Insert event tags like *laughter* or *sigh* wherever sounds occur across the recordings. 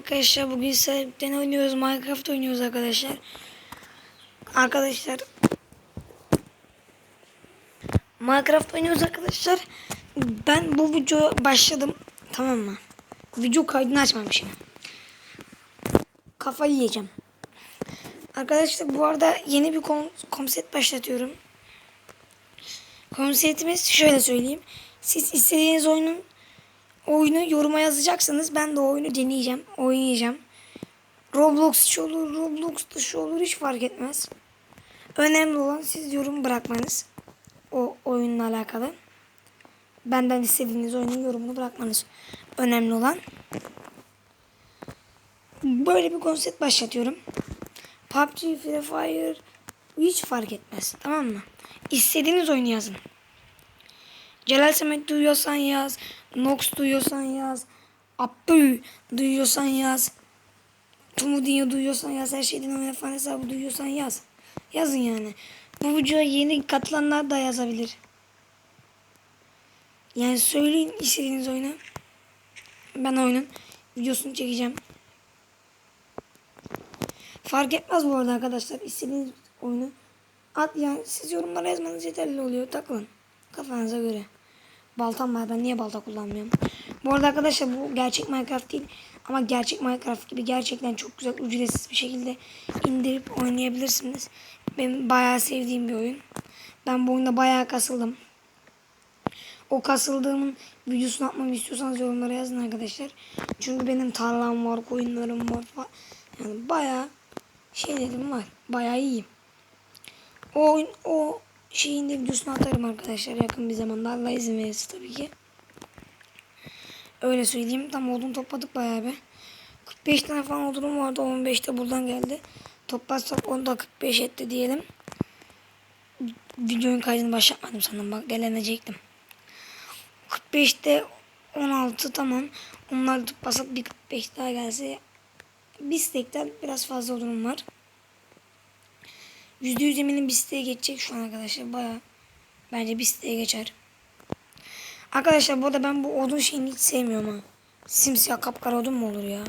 arkadaşlar. Bugün sizlerle oynuyoruz. Minecraft oynuyoruz arkadaşlar. Arkadaşlar. Minecraft oynuyoruz arkadaşlar. Ben bu videoya başladım. Tamam mı? Video kaydını açmamışım. Kafayı yiyeceğim. Arkadaşlar bu arada yeni bir kon konsept başlatıyorum. Konseptimiz şöyle söyleyeyim. Siz istediğiniz oyunun oyunu yoruma yazacaksınız. Ben de oyunu deneyeceğim. Oynayacağım. Roblox içi olur, Roblox dışı olur hiç fark etmez. Önemli olan siz yorum bırakmanız. O oyunla alakalı. Benden istediğiniz oyunun yorumunu bırakmanız. Önemli olan. Böyle bir konsept başlatıyorum. PUBG, Free Fire hiç fark etmez. Tamam mı? İstediğiniz oyunu yazın. Celal Samet duyuyorsan yaz. Nox duyuyorsan yaz. Abdü duyuyorsan yaz. Tumudinho duyuyorsan yaz. Her şeyden oyun falan hesabı duyuyorsan yaz. Yazın yani. Bu videoya yeni katılanlar da yazabilir. Yani söyleyin istediğiniz oyunu. Ben oyunun videosunu çekeceğim. Fark etmez bu arada arkadaşlar. İstediğiniz oyunu at yani siz yorumlara yazmanız yeterli oluyor. Takılın. Kafanıza göre. Baltam var. Ben niye balta kullanmıyorum? Bu arada arkadaşlar bu gerçek Minecraft değil. Ama gerçek Minecraft gibi gerçekten çok güzel ücretsiz bir şekilde indirip oynayabilirsiniz. Benim bayağı sevdiğim bir oyun. Ben bu oyunda bayağı kasıldım. O kasıldığımın videosunu atmamı istiyorsanız yorumlara yazın arkadaşlar. Çünkü benim tarlam var, koyunlarım var falan. Yani bayağı şeylerim var. Bayağı iyiyim. O oyun, o şeyin de videosunu atarım arkadaşlar yakın bir zamanda. Allah izin verirse tabii ki. Öyle söyleyeyim. Tam odun topladık bayağı bir. 45 tane falan odunum vardı. 15 de buradan geldi. Toplarsak 10 da 45 etti diyelim. Videonun kaydını başlatmadım sanırım. Bak gelenecektim. 45'te 16 tamam. Onlar toplasak bir 45 daha gelse bir stekten biraz fazla odunum var. %100 eminim bir geçecek şu an arkadaşlar. Baya bence bir siteye geçer. Arkadaşlar bu arada ben bu odun şeyini hiç sevmiyorum ha. Simsiyah kapkara odun mu olur ya?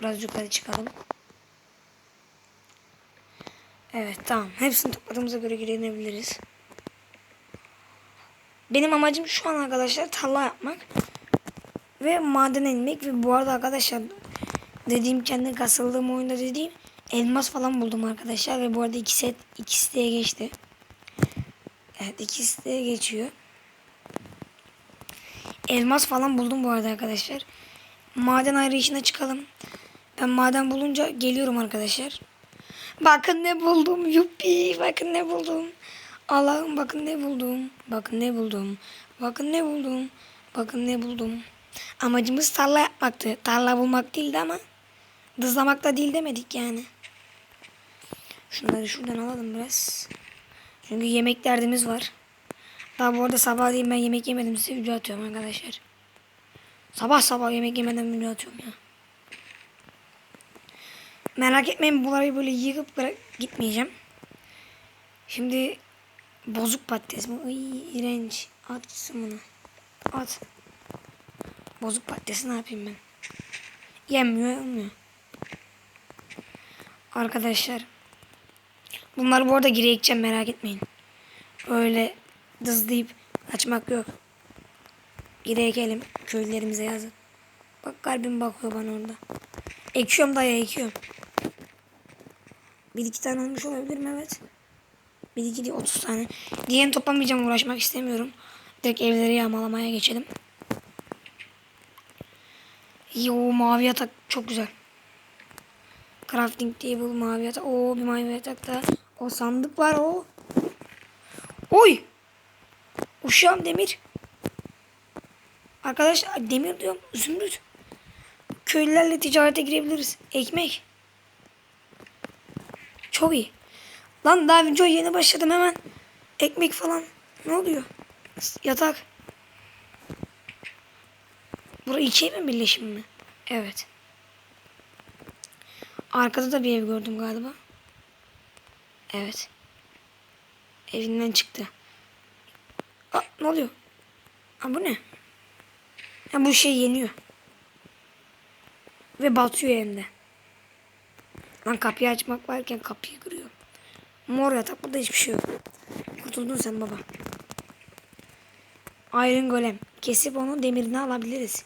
Biraz yukarı çıkalım. Evet tamam. Hepsini topladığımıza göre girebiliriz. Benim amacım şu an arkadaşlar tarla yapmak. Ve maden inmek. Ve bu arada arkadaşlar dediğim kendi kasıldığım oyunda dediğim elmas falan buldum arkadaşlar. Ve bu arada iki set iki siteye geçti. Evet iki siteye geçiyor. Elmas falan buldum bu arada arkadaşlar. Maden arayışına çıkalım. Ben maden bulunca geliyorum arkadaşlar. Bakın ne buldum. Yuppi. Bakın ne buldum. Allah'ım bakın ne buldum. Bakın ne buldum. Bakın ne buldum. Bakın ne buldum. Amacımız tarla yapmaktı. Tarla bulmak değildi ama dızlamak da değil demedik yani. Şunları şuradan alalım biraz. Çünkü yemek derdimiz var. Daha bu arada sabah değil ben yemek yemedim size video atıyorum arkadaşlar. Sabah sabah yemek yemeden video atıyorum ya. Merak etmeyin bunları böyle yıkıp bırak gitmeyeceğim. Şimdi bozuk patates mi? Ay iğrenç. At gitsin bunu. At. Bozuk patatesi ne yapayım ben? Yenmiyor, yenmiyor. Arkadaşlar. Bunları bu arada geri ekeceğim merak etmeyin. Öyle dızlayıp açmak yok. Geri ekelim. Köylerimize yazın. Bak kalbim bakıyor bana orada. Ekiyorum daya ekiyorum. Bir iki tane olmuş olabilir mi? Evet. Bir iki değil otuz tane. Diğerini toplamayacağım uğraşmak istemiyorum. Direkt evleri yağmalamaya geçelim. Yo mavi yatak çok güzel. Crafting table mavi yatak. Oo bir mavi yatak da. O sandık var o. Oy. Uşağım demir. Arkadaşlar demir diyorum. Zümrüt. Köylülerle ticarete girebiliriz. Ekmek. Çok iyi. Lan daha video yeni başladım hemen. Ekmek falan. Ne oluyor? Yatak. Burası iki mi birleşim mi? Evet. Arkada da bir ev gördüm galiba. Evet. Evinden çıktı. Aa, ne oluyor? Aa, bu ne? Ha, bu şey yeniyor. Ve batıyor hem de. Lan kapıyı açmak varken kapıyı kırıyor. Mor yatak burada hiçbir şey yok. Kurtuldun sen baba. Iron Golem. Kesip onu demirini alabiliriz.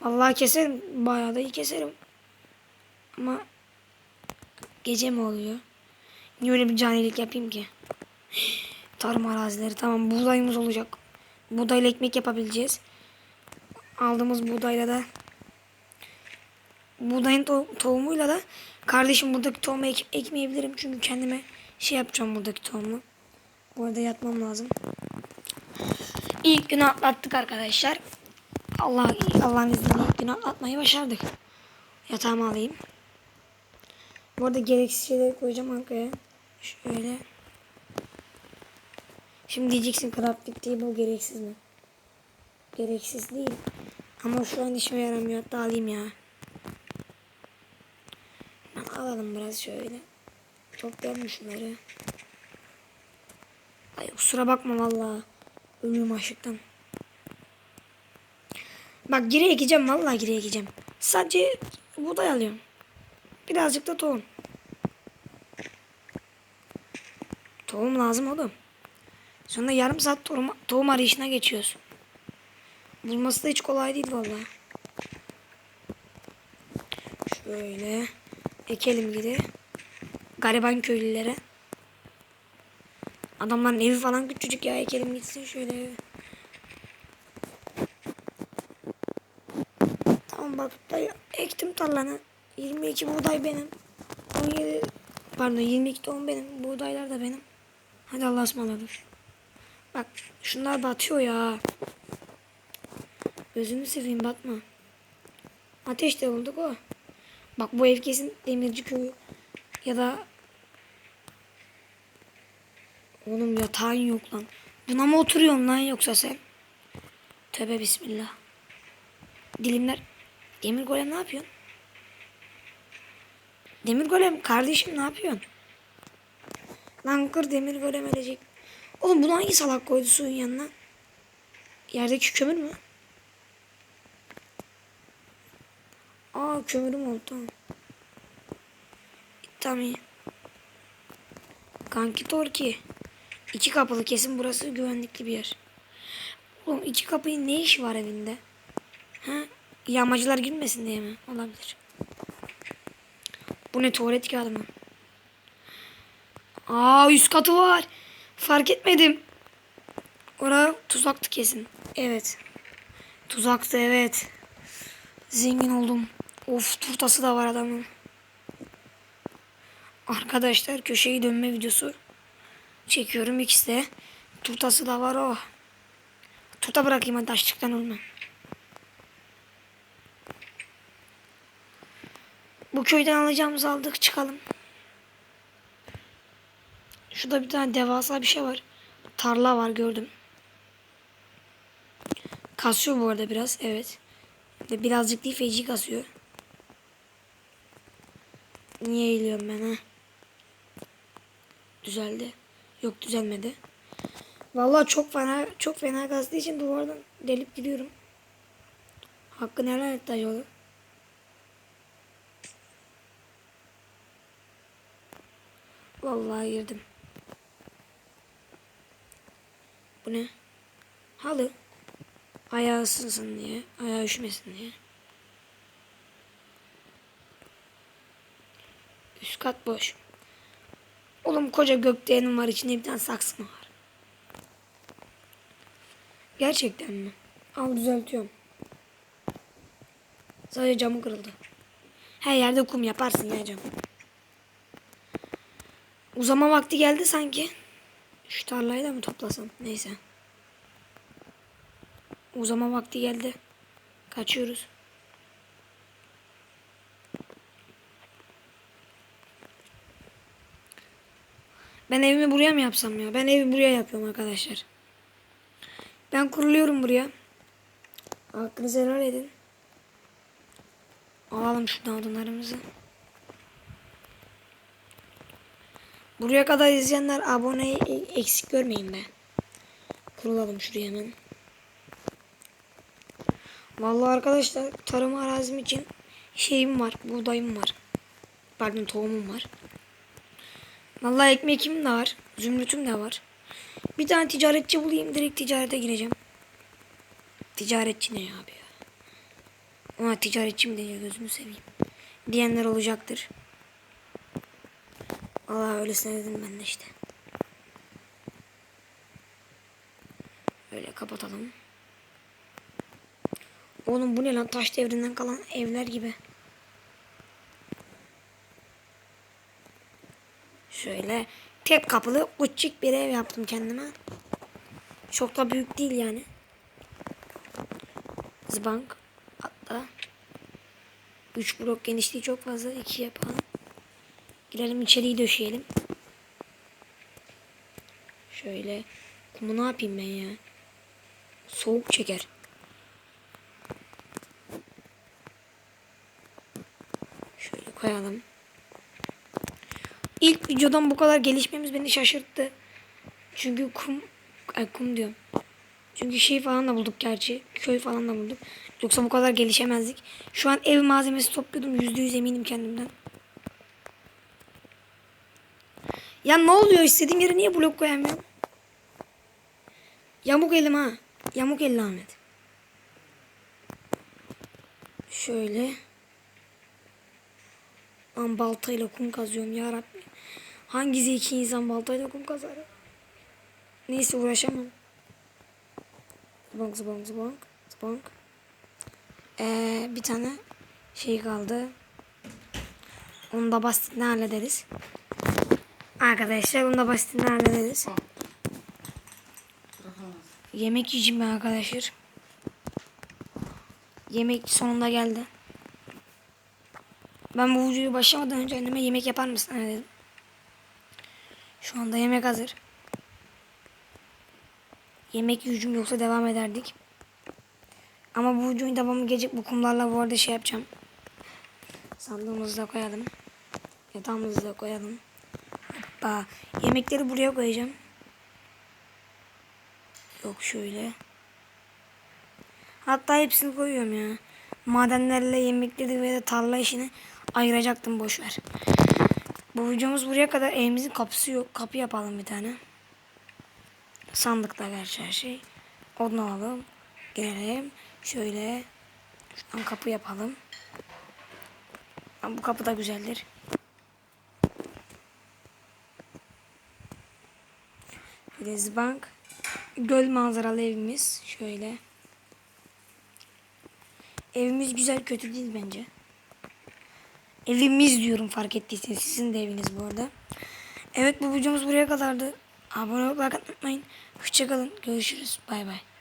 Vallahi keserim. Bayağı da iyi keserim. Ama gece mi oluyor? Niye öyle bir canilik yapayım ki? *gasps* Tarım arazileri tamam buğdayımız olacak. Buğdayla ekmek yapabileceğiz. Aldığımız buğdayla da buğdayın to- tohumuyla da kardeşim buradaki tohumu ek- ekmeyebilirim. Çünkü kendime şey yapacağım buradaki tohumu. Bu arada yatmam lazım. İlk günü atlattık arkadaşlar. Allah Allah'ın izniyle ilk günü atlatmayı başardık. Yatağımı alayım. Bu arada gereksiz şeyleri koyacağım arkaya. Şöyle. Şimdi diyeceksin crafting table gereksiz mi? Gereksiz değil. Ama şu an işime yaramıyor. Hatta alayım ya. Ben alalım biraz şöyle. Çok gelmiş şunları. Ay kusura bakma vallahi. Ölüyorum açlıktan. Bak geri ekeceğim vallahi geri ekeceğim. Sadece buğday alıyorum. Birazcık da tohum. Tohum lazım oğlum. Sonra yarım saat tohum, tohum arayışına geçiyoruz. Bulması da hiç kolay değil vallahi. Şöyle ekelim geri. Gariban köylülere. Adamların evi falan küçücük ya ekelim gitsin şöyle. Tamam bak dayı ektim tarlanı. 22 buğday benim. 17 pardon 22 tohum benim. Buğdaylar da benim. Hadi Allah'a ısmarladık. Bak şunlar batıyor ya. Gözünü seveyim batma. Ateş de bulduk o. Bak bu ev kesin demirci köyü. Ya da Oğlum yatağın yok lan. Buna mı oturuyorsun lan yoksa sen? Tövbe bismillah. Dilimler. Demir golem ne yapıyorsun? Demir golem kardeşim ne yapıyorsun? Lan kır demir golem ölecek. Oğlum bunu hangi salak koydu suyun yanına? Yerdeki kömür mü? Aa kömürüm oldu tamam. Tamam iyi. Kanki Torki. İki kapılı kesin burası güvenlikli bir yer. Oğlum iki kapının ne işi var evinde? Ha? Yağmacılar girmesin diye mi? Olabilir. Bu ne tuvalet kağıdı mı? Aa üst katı var. Fark etmedim. Orada tuzaktı kesin. Evet. Tuzaktı evet. Zengin oldum. Of turtası da var adamın. Arkadaşlar köşeyi dönme videosu çekiyorum ikisi de. Turtası da var o. Turta bırakayım hadi açlıktan ölmem. Bu köyden alacağımızı aldık çıkalım. Şurada bir tane devasa bir şey var. Tarla var gördüm. Kasıyor bu arada biraz evet. Ve birazcık değil feci kasıyor. Niye eğiliyorum ben ha? Düzeldi. Yok düzelmedi. Vallahi çok fena çok fena kastığı için duvardan delip gidiyorum. Hakkını helal et dayı. Vallahi girdim. Bu ne? Halı. Ayağı ısınsın diye. Ayağı üşümesin diye. Üst kat boş. Oğlum koca gökdelenim var içinde bir tane saksı mı var? Gerçekten mi? Al düzeltiyorum. Sadece camı kırıldı. Her yerde kum yaparsın ya cam. Uzama vakti geldi sanki. Şu tarlayı da mı toplasam? Neyse. Uzama vakti geldi. Kaçıyoruz. Ben evimi buraya mı yapsam ya? Ben evi buraya yapıyorum arkadaşlar. Ben kuruluyorum buraya. Hakkınızı helal edin. Alalım şuradan odunlarımızı. Buraya kadar izleyenler aboneyi eksik görmeyin be. Kurulalım şuraya hemen. Vallahi arkadaşlar tarım arazim için şeyim var. Buğdayım var. Pardon tohumum var. Vallahi ekmekim de var. Zümrütüm de var. Bir tane ticaretçi bulayım. Direkt ticarete gireceğim. Ticaretçi ne abi ya? Ona ticaretçi mi deniyor gözünü seveyim. Diyenler olacaktır. Allah öylesine dedim ben de işte. Böyle kapatalım. Oğlum bu ne lan taş devrinden kalan evler gibi. Şöyle tek kapılı küçük bir ev yaptım kendime. Çok da büyük değil yani. Zbank hatta 3 blok genişliği çok fazla 2 yapalım. Girelim içeriği döşeyelim. Şöyle kumu ne yapayım ben ya? Soğuk çeker. Şöyle koyalım. İlk videodan bu kadar gelişmemiz beni şaşırttı. Çünkü kum, ay kum diyorum. Çünkü şey falan da bulduk gerçi. Köy falan da bulduk. Yoksa bu kadar gelişemezdik. Şu an ev malzemesi topluyordum. Yüzde yüz eminim kendimden. Ya ne oluyor? İstediğim yere niye blok koyamıyorum? Yamuk elim ha. Yamuk elli Ahmet. Şöyle. Lan baltayla kum kazıyorum ya Rabbi. Hangi zeki insan baltayla kum kazar? Neyse uğraşamam. Zıbank zıbank zıbank zıbank. Ee, bir tane şey kaldı. Onu da basitini hallederiz. Arkadaşlar onu da basitini hallederiz. Yemek yiyeceğim ben arkadaşlar. Yemek sonunda geldi. Ben bu videoyu başlamadan önce anneme yemek yapar mısın anne dedim. Şu anda yemek hazır. Yemek yüzüm yoksa devam ederdik. Ama bu videonun devamı gelecek. Bu kumlarla bu arada şey yapacağım. Sandığımızı da koyalım. Yatağımızı da koyalım. Hoppa. Yemekleri buraya koyacağım. Yok şöyle. Hatta hepsini koyuyorum ya. Madenlerle yemekleri ve tarla işini ayıracaktım boşver. Bu videomuz buraya kadar evimizin kapısı yok. Kapı yapalım bir tane. Sandıkta gerçi her şey. Odun alalım. Girelim. Şöyle. Şuradan kapı yapalım. Bu kapı da güzeldir. Bank. Göl manzaralı evimiz. Şöyle. Evimiz güzel kötü değil bence. Evimiz diyorum fark ettiyseniz. Sizin de eviniz bu arada. Evet bu videomuz buraya kadardı. Abone olmayı unutmayın. Hoşçakalın. Görüşürüz. Bay bay.